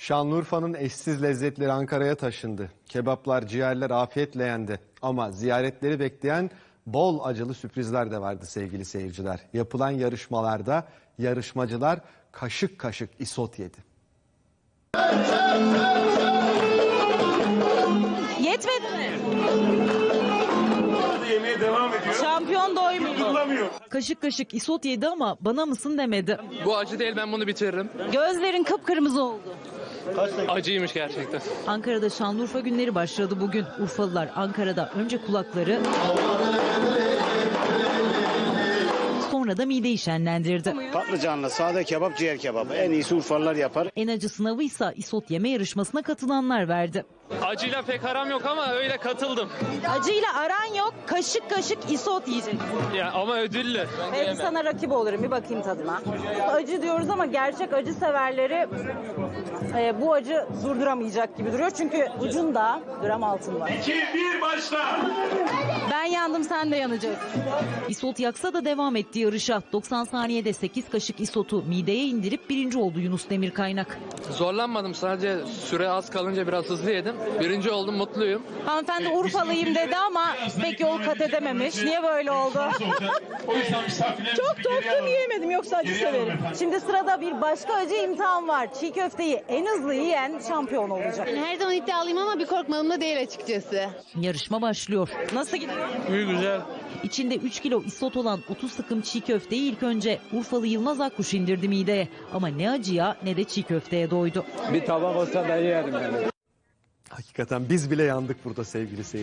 Şanlıurfa'nın eşsiz lezzetleri Ankara'ya taşındı. Kebaplar, ciğerler afiyetle yendi. Ama ziyaretleri bekleyen bol acılı sürprizler de vardı sevgili seyirciler. Yapılan yarışmalarda yarışmacılar kaşık kaşık isot yedi. Yetmedi mi? Yemeğe devam ediyor. Şampiyon doymuyor. Kaşık kaşık isot yedi ama bana mısın demedi. Bu acı değil ben bunu bitiririm. Gözlerin kıpkırmızı oldu. Acıymış gerçekten. Ankara'da Şanlıurfa günleri başladı bugün. Urfalılar Ankara'da önce kulakları sonra da mideyi şenlendirdi. Patlıcanlı sade kebap, ciğer kebabı. En iyisi Urfalılar yapar. En acı sınavıysa isot yeme yarışmasına katılanlar verdi. Acıyla pek aram yok ama öyle katıldım. Acıyla aran yok, kaşık kaşık isot yiyeceksin. Ya ama ödüllü. Belki sana rakip olurum bir bakayım tadına. Acı diyoruz ama gerçek acı severleri e, bu acı durduramayacak gibi duruyor. Çünkü ucunda gram altın var. 2 1 başla. Yandım sen de yanacaksın. İsot yaksa da devam etti yarışa. 90 saniyede 8 kaşık isotu mideye indirip birinci oldu Yunus Demir Kaynak. Zorlanmadım sadece süre az kalınca biraz hızlı yedim. Birinci oldum mutluyum. Hanımefendi Urfalıyım dedi ama pek yol kat edememiş. Niye böyle oldu? Çok alalım. yiyemedim yoksa acı severim. Şimdi sırada bir başka acı imtihan var. Çiğ köfteyi en hızlı yiyen şampiyon olacak. Her zaman iddialıyım ama bir korkmadığım da değil açıkçası. Yarışma başlıyor. Nasıl gidiyor? İyi güzel. İçinde 3 kilo isot olan 30 sıkım çiğ köfteyi ilk önce Urfalı Yılmaz Akkuş indirdi mideye. Ama ne acıya ne de çiğ köfteye doydu. Hakikaten biz bile yandık burada sevgili seyirciler.